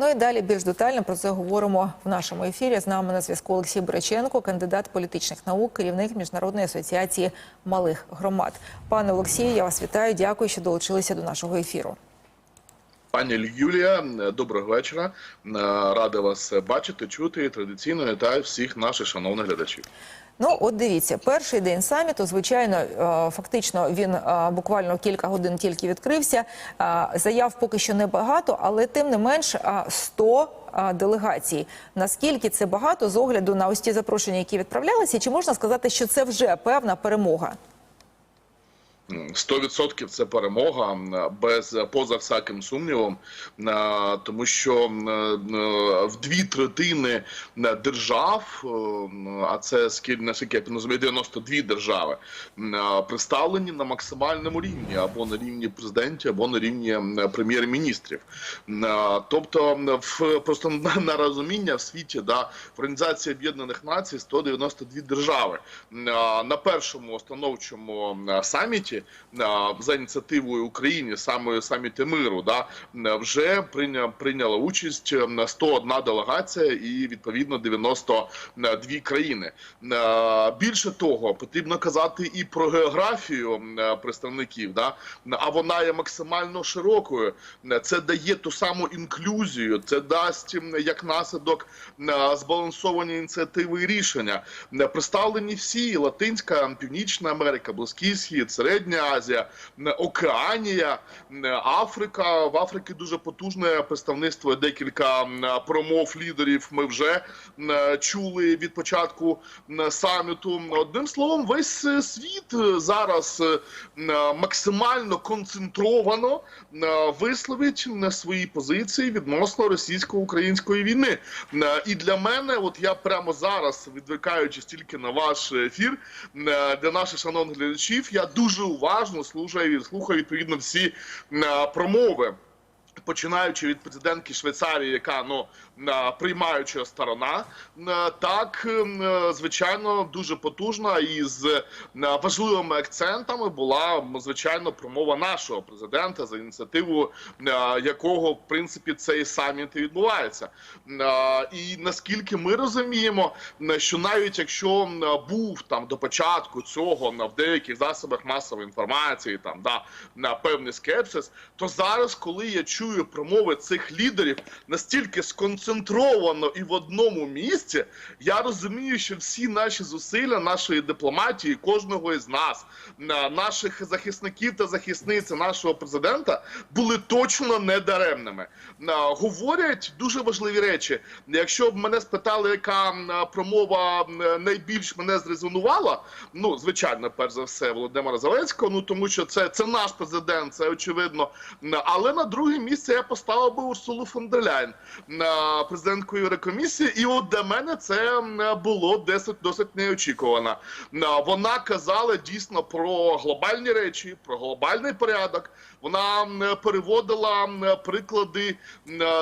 Ну і далі більш детально про це говоримо в нашому ефірі. З нами на зв'язку Олексій Бреченко, кандидат політичних наук, керівник міжнародної асоціації малих громад. Пане Олексію, я вас вітаю. Дякую, що долучилися до нашого ефіру. Пані Юлія, доброго вечора. Е, Радий вас бачити, чути традиційно вітаю всіх наших шановних глядачів. Ну, от дивіться, перший день саміту, звичайно, е, фактично він е, буквально кілька годин тільки відкрився. Е, Заяв поки що небагато, але тим не менш е, 100 е, делегацій. Наскільки це багато з огляду на ось ті запрошення, які відправлялися, чи можна сказати, що це вже певна перемога? 100% це перемога без поза всяким сумнівом, тому що в дві третини держав, а це скільки наскільки я розумію, 92 держави, представлені на максимальному рівні або на рівні президентів, або на рівні прем'єр-міністрів. Тобто, в просто на, розуміння в світі да в Організації Об'єднаних Націй 192 держави на першому установчому саміті за ініціативою України, саме саміті миру, да вже прийня, прийняла участь м, 101 делегація і відповідно 92 країни. Більше того, потрібно казати і про географію представників. Да? А вона є максимально широкою. Це дає ту саму інклюзію, це дасть як наслідок збалансовані ініціативи і рішення. Представлені всі Латинська, Північна Америка, Близький Схід, Середня Азія, Океанія, Африка. В Африці дуже потужне представництво. Декілька промов лідерів ми вже чули від початку саміту. Одним словом, весь е, світ е, зараз е, максимально концентровано висловить свої позиції відносно російсько-української війни. І для мене, от я прямо зараз, відвикаючись тільки на ваш ефір, для наших шановних глядачів, я дуже уважно слухає слухає відповідно всі е, промови. Починаючи від президентки Швейцарії, яка ну приймаюча сторона, так звичайно дуже потужна і з важливими акцентами була звичайно промова нашого президента за ініціативу якого в принципі цей саміт і відбувається. І наскільки ми розуміємо, що навіть якщо був там до початку цього на в деяких засобах масової інформації, там да на певний скепсис, то зараз, коли я чую промови цих лідерів настільки сконцентровано і в одному місці, я розумію, що всі наші зусилля, нашої дипломатії, кожного із нас, наших захисників та захисниць, нашого президента, були точно недаремними. Говорять дуже важливі речі. Якщо б мене спитали, яка промова найбільш мене зрезонувала, ну звичайно, перш за все, Володимира Зеленського, ну тому що це, це наш президент, це очевидно. Але на друге місце я поставив би Урсулу фон дер Ляйн, на президентку Єврокомісії, і от для мене це м, було досить досить неочікувано. Вона казала дійсно про глобальні речі, про глобальний порядок. Вона переводила приклади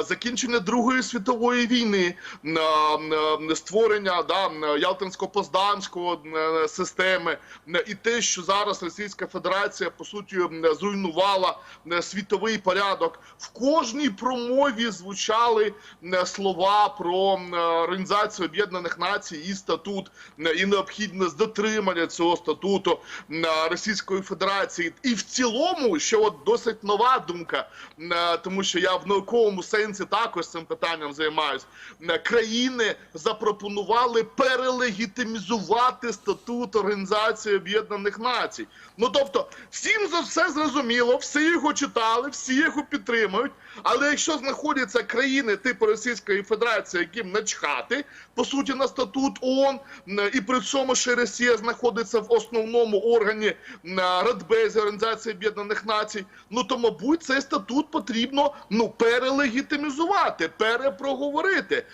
закінчення Другої світової війни, створення да, Ялтинсько-Поздамського м, системи, і те, що зараз Російська Федерація по суті зруйнувала світовий порядок. В кожній промові звучали слова про Організацію Об'єднаних Націй і статут, і необхідність дотримання цього статуту Російської Федерації. І в цілому, що от досить нова думка, тому що я в науковому сенсі також цим питанням займаюсь. м, Країни запропонували перелегітимізувати статут Організації Об'єднаних Націй. Ну тобто, всім за все зрозуміло, всі його читали, всі його підтримують. Але якщо знаходяться країни типу Російської Федерації, яким начхати по суті на статут ООН, і при цьому ще Росія знаходиться в основному органі Радбезі Організації Об'єднаних Націй, ну то мабуть цей статут потрібно ну перелегітимізувати, перепроговорити.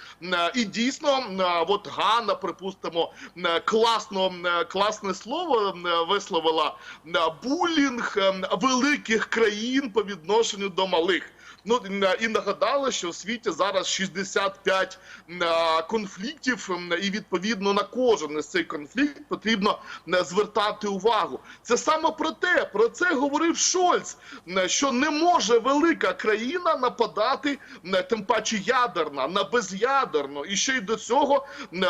І дійсно, м, от Ганна, припустимо, класно класне слово висловила булінг великих країн по відношенню до малих. Ну і нагадали, що в світі зараз 65 конфліктів, і відповідно на кожен із цих конфліктів потрібно звертати увагу. Це саме про те, про це говорив Шольц, що не може велика країна нападати, тим паче ядерна, на безядерну, і ще й до цього,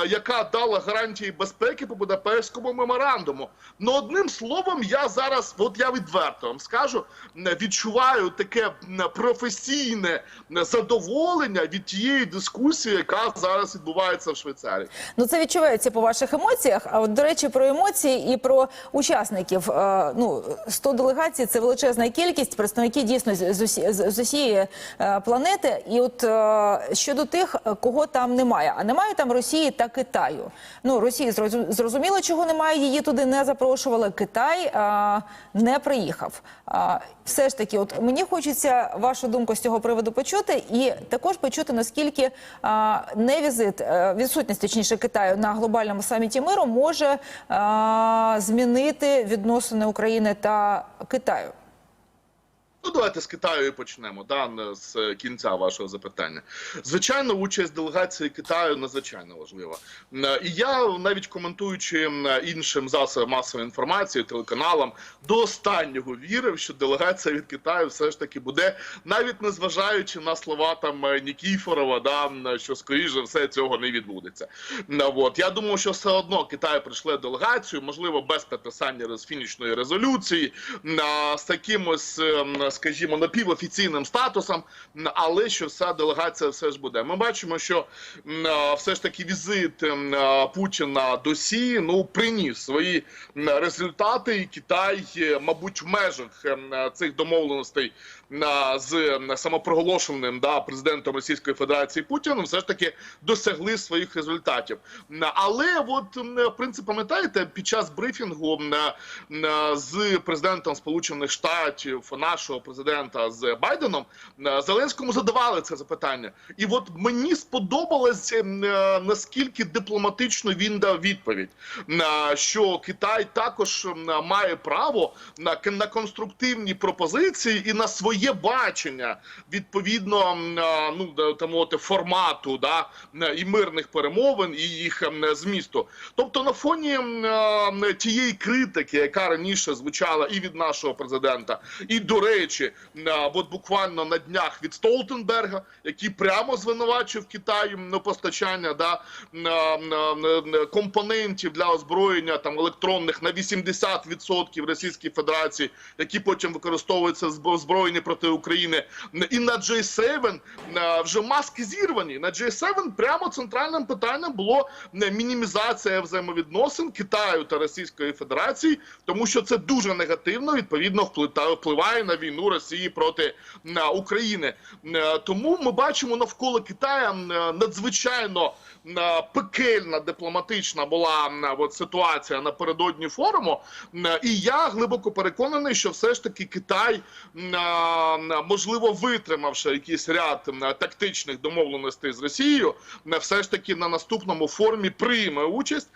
яка дала гарантії безпеки по Будапештському меморандуму. Ну одним словом, я зараз, от я відверто вам скажу, відчуваю таке професійне задоволення від тієї дискусії, яка зараз відбувається в Швейцарії. Ну це відчувається по ваших емоціях. А от до речі, про емоції і про учасників. Е, Ну 100 делегацій це величезна кількість, представники дійсно з, усі- з, усієї е, планети. І от е, щодо тих, кого там немає, а немає там Росії та Китаю. Ну Росії зрозу- зрозуміло, чого немає. Її туди не запрошували. Китай не приїхав. Все ж таки, от мені хочеться вашу думку з цього приводу почути, і також почути наскільки не візит, е, відсутність точніше Китаю на глобальному саміті миру може змінити відносини України та Китаю. Ну, давайте з Китаю і почнемо, да, з кінця вашого запитання. Звичайно, участь делегації Китаю надзвичайно важлива. Е, І я, навіть коментуючи іншим засобам масової інформації, телеканалам, до останнього вірив, що делегація від Китаю все ж таки буде, навіть незважаючи на слова там е, Нікіфорова, да, що скоріше все цього не відбудеться. Е, От. Я думаю, що все одно Китай прийшли делегацію, можливо, без підписання фінішної резолюції, з таким ем, скажімо, напівофіційним статусом, але що вся делегація все ж буде. Ми бачимо, що м, все ж таки візит Путіна до Сі ну приніс свої результати, і Китай, е, мабуть, в межах цих домовленостей з самопроголошеним да, президентом Російської Федерації Путіним все ж таки досягли своїх результатів. Але от в принципі, пам'ятаєте, під час брифінгу з президентом Сполучених Штатів нашого президента з Байденом е, Зеленському задавали це запитання, і от мені сподобалось е, наскільки дипломатично він дав відповідь, е, що Китай також має право на, конструктивні пропозиції і на своє бачення відповідно ну там от, формату да і мирних перемовин і їх змісту. Тобто на фоні тієї критики, яка раніше звучала і від нашого президента, і до речі, на от буквально на днях від Столтенберга, який прямо звинувачив Китай на постачання да на, на компонентів для озброєння там електронних на 80% Російській Федерації, які потім використовуються з озброєння проти України. І на J7 е, вже маски зірвані. На J7 прямо центральним питанням було е, мінімізація взаємовідносин Китаю та Російської Федерації, тому що це дуже негативно відповідно впливає на війну Росії проти е, України. Е, Тому ми бачимо навколо Китая е, надзвичайно пекельна дипломатична була от ситуація напередодні форуму. І я глибоко переконаний, що все ж таки Китай, можливо, витримавши якийсь ряд тактичних домовленостей з Росією, все ж таки на наступному форумі прийме участь,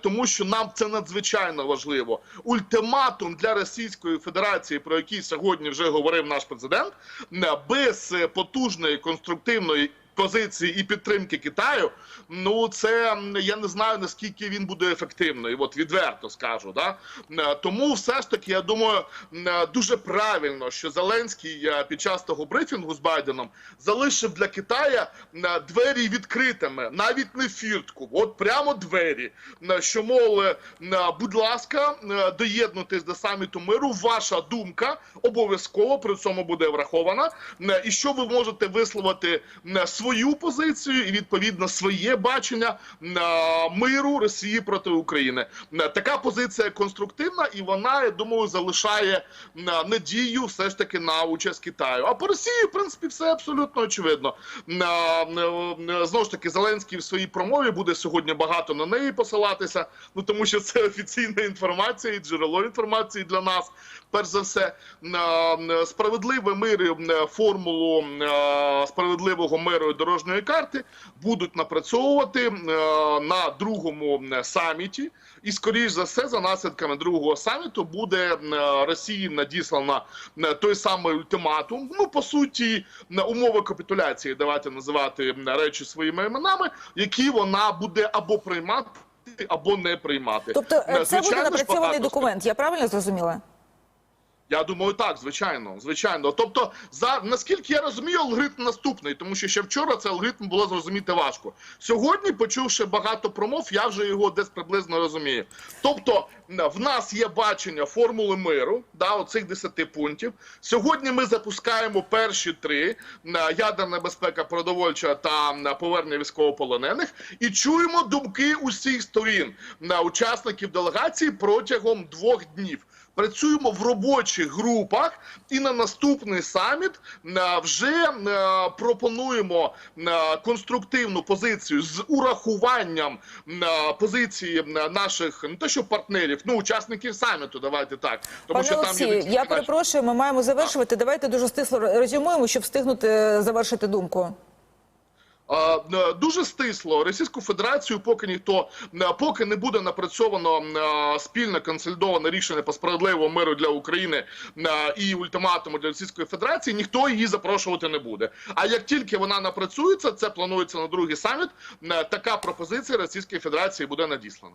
тому що нам це надзвичайно важливо. Ультиматум для Російської Федерації, про який сьогодні вже говорив наш президент, без потужної конструктивної. Позиції і підтримки Китаю, ну це я не знаю наскільки він буде ефективною. От відверто скажу. Да? Е, Тому все ж таки я думаю, е, дуже правильно, що Зеленський е, під час того брифінгу з Байденом залишив для Китая двері відкритими, навіть не фіртку, от прямо двері. Що мов, будь ласка, доєднуйтесь до саміту миру. Ваша думка обов'язково при цьому буде врахована. І що ви можете висловити е, свою позицію і відповідно своє бачення миру Росії проти України. Така позиція конструктивна, і вона, я думаю, залишає надію все ж таки на участь Китаю. А по Росії, в принципі, все абсолютно очевидно. Знову ж таки, Зеленський в своїй промові буде сьогодні багато на неї посилатися. Ну тому що це офіційна інформація і джерело інформації для нас. Перш за все, е, справедливий мир, формулу справедливого миру нової дорожньої карти будуть напрацьовувати е, на другому саміті. І скоріш за все, за наслідками другого саміту буде Росії надіслана той самий ультиматум. Ну по суті, на умови капітуляції, давайте називати речі своїми іменами, які вона буде або приймати, або не приймати. Тобто е, Е, це буде звичайно ж, напрацьований багато документ. Я правильно зрозуміла? Я думаю, так, звичайно, звичайно. Тобто, за наскільки я розумію, алгоритм наступний, тому що ще вчора цей алгоритм було зрозуміти важко. Сьогодні, почувши багато промов, я вже його десь приблизно розумію. Тобто, в нас є бачення формули миру, да, оцих 10 пунктів. Сьогодні ми запускаємо перші три: ядерна безпека, продовольча та повернення військовополонених, і чуємо думки усіх сторін на учасників делегації протягом двох днів працюємо в робочих групах, і на наступний саміт е, вже е, пропонуємо е, конструктивну позицію з урахуванням позиції наших не те, що партнерів, ну учасників саміту. Давайте так, тому Пане що там є я перепрошую, ми маємо завершувати. Давайте дуже стисло резюмуємо, щоб встигнути завершити думку. Е, Дуже стисло Російську Федерацію, поки ніхто е, поки не буде напрацьовано е, спільне консолідоване рішення по справедливому миру для України і ультиматуму для Російської Федерації, ніхто її запрошувати не буде. А як тільки вона напрацюється, це планується на другий саміт. Така пропозиція Російської Федерації буде надіслана.